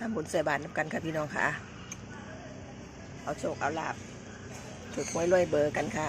ทำบุญใส่บาตรนำกันค่ะพี่น้องค่ะ เอาโชคเอาลาบถูกหวยรวยเบอร์กันค่ะ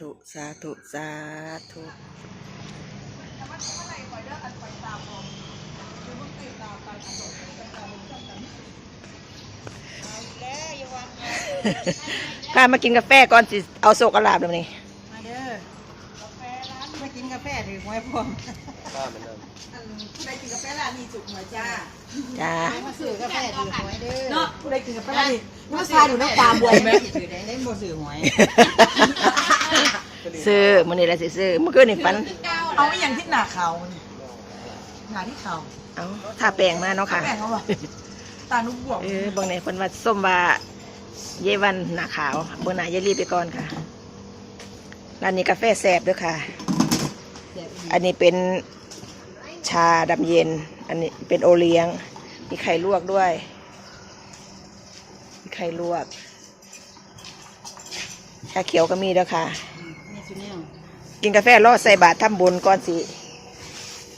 ธุสาธุสาธุพามากินกาแฟก่อนสิ เอาโซกเอาลาบเดี๋ยวนี้ มาเด้อกาแฟร้านมา กินกาแฟถือหวยพวงป้าเหมือนเดิมอันผู้ใดกินกาแฟร้านนี้จุกหวยจ้าจ้ามาซื้อกาแฟถือหวยเด้อเนาะผู้ใดกินกาแฟร้านนี้มาซาดูน้ำตาบวยไหมถือได้เล่นบ่ซื้อหวยซื้อมันนี่แหละสิซื้อเมื่อคืนนี่ฝันเอาไม่ยังที่หน้าเขาหน้าที่เขาเอาถ้าแปลงมาเนาะค่ะแม่งเขาบอกตานุ่มบวกเออบางในคนว่าส้มว่าเยวันหน้าขาวเบอร์หน้าเยรีบไปก่อนค่ะร้านนี้กาแฟแซ่บด้วยค่ะ อันนี้เป็นชาดำเย็น อันนี้เป็นโอเลี้ยง มีไข่ลวกด้วย มีไข่ลวก ชาเขียวก็มีด้วยค่ะนี่ชุดนี้กินกาแฟรอดใส่บาตรทำบุญก่อนสิ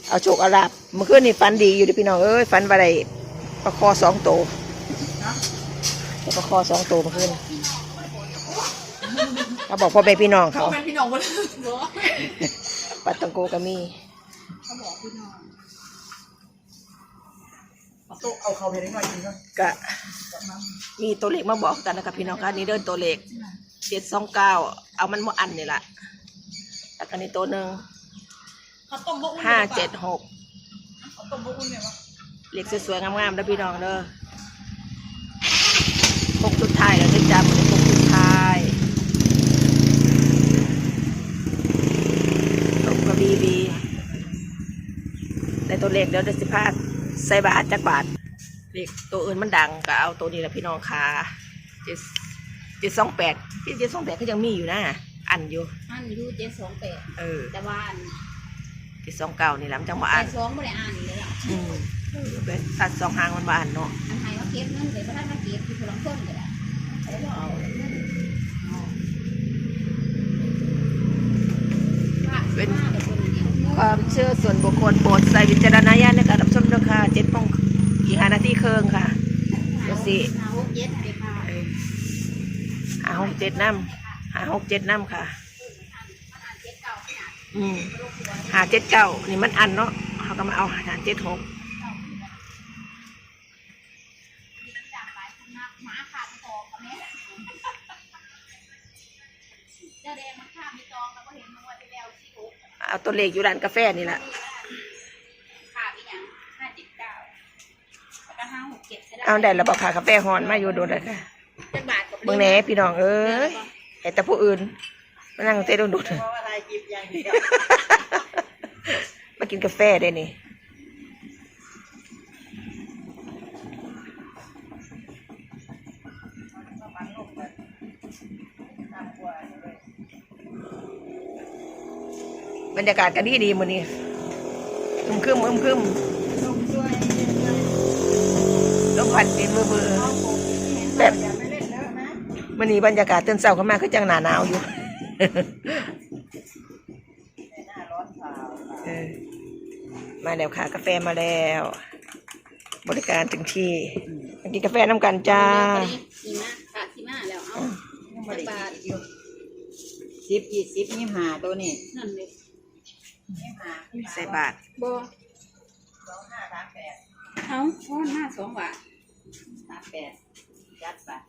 เอาโชคเอาลาบเมื่อคืนนี่ฝันดีอยู่เดิพี่น้องเอ้ยฝันว่าได้ประคอสองโตวได้ประคอสองโตวเมื่อคืนเขาบอกพ่อแม่พี่น้องเขาเป็นพี่น้องบ่เลย ปัตตังโกก็มีเขาบอกพี่น้องโตเอาเขาไปได้หน่อยจริงก็ก็มีตัวเลขมาบอกกันนะครับพี่น้องคะนี่เดินตัวเลขเจ็ดสองเก้าเอามันมาอันนี่แหละแล้วก็นี่ตัวหนึ่งเขาต้มบ่อุ่นห้าเจ็ดหกเขาต้มบ่อุ่นเนี่ยวะเลขสวยๆงามๆนะพี่น้องเด้อหกสุดท้ายแล้วได้จับหกสุดท้ายตกกระบีบีในตัว เลขเดี๋ยวเดี๋ยวสิพาใส่บาทจักบาทเลขตัวอื่นมันดังก็เอาตัวนี้แหละพี่น้องค่ะเจ็ดเจ็ดสองแปดพี่เจ็ดสองแปดก็ยังมีอยู่นะอันอยู่อันอยู่เจ็ดสองแปดเออแต่ว่าอันเจ็ดสองเก้านี่แหละมันจังหวะแปอันดสองไม่ได้อ่านเลยล่ะอืมเป็นตัดสองหางมันมาอันเนาะอันไทยเขาเก็บเงินเลยพระท่านมาเก็บคือพลังคนก็ได้เขาบอกเอาเงินเอาเป็นว่าแต่ คนเดียวามเชื่อส่วนบุคคลโปรดใส่วิจารณญาณในการรับชมด้วยค่ะเจ็ดโมงอีกห้านาทีเครึ่งค่ะดูสิเอาหกเจ็ดให้ค่ะเอ้ยหาหกเจ็ดน้ำหาหกเจ็ดน้ำค่ะ อืมหาเจ็ดเก้านี่มันอันเนาะเขาก็มาเอาหาเจ็ดหก เอาตัวเลขอยู่ร้านกาแฟนี่แหละขาดอีกอย่างห้าเจ็ดเก้าแล้วก็ห้าหกเจ็ดจะได้เอาได้แล้วบอกค่ะกาแฟฮอนมาอยู่โดนเลยค่ะเป็นบาทกับเบิ่งแหน่พี่น้องเอ้ยไอ้แต่ผู้อื่นมานั่งเต้นโดนเพราะว่าอะไรกินอย่างเดียวๆมากินกาแฟได้นี่ บรรยากาศกันดีดีมื้อนี้อึมครึมอึมครึมลมพัดเป็นมืออแบบมื้อนี้บรรยากาศเตื่นเศร้าขึ้นมาคือจังหนาหนาวอยู่มาแล้วค่ะ กาแฟมาแล้ว บริการถึงที่กินกาแฟน้ำกันจ้าสีมาค่ะสีมาแล้วเอาสิบยี่สิบยี่ห้าตัวนี้นั่นเลย ใส่บาทบ่เอาฟ้อนห้าสองบาทสามแปดยัดบาท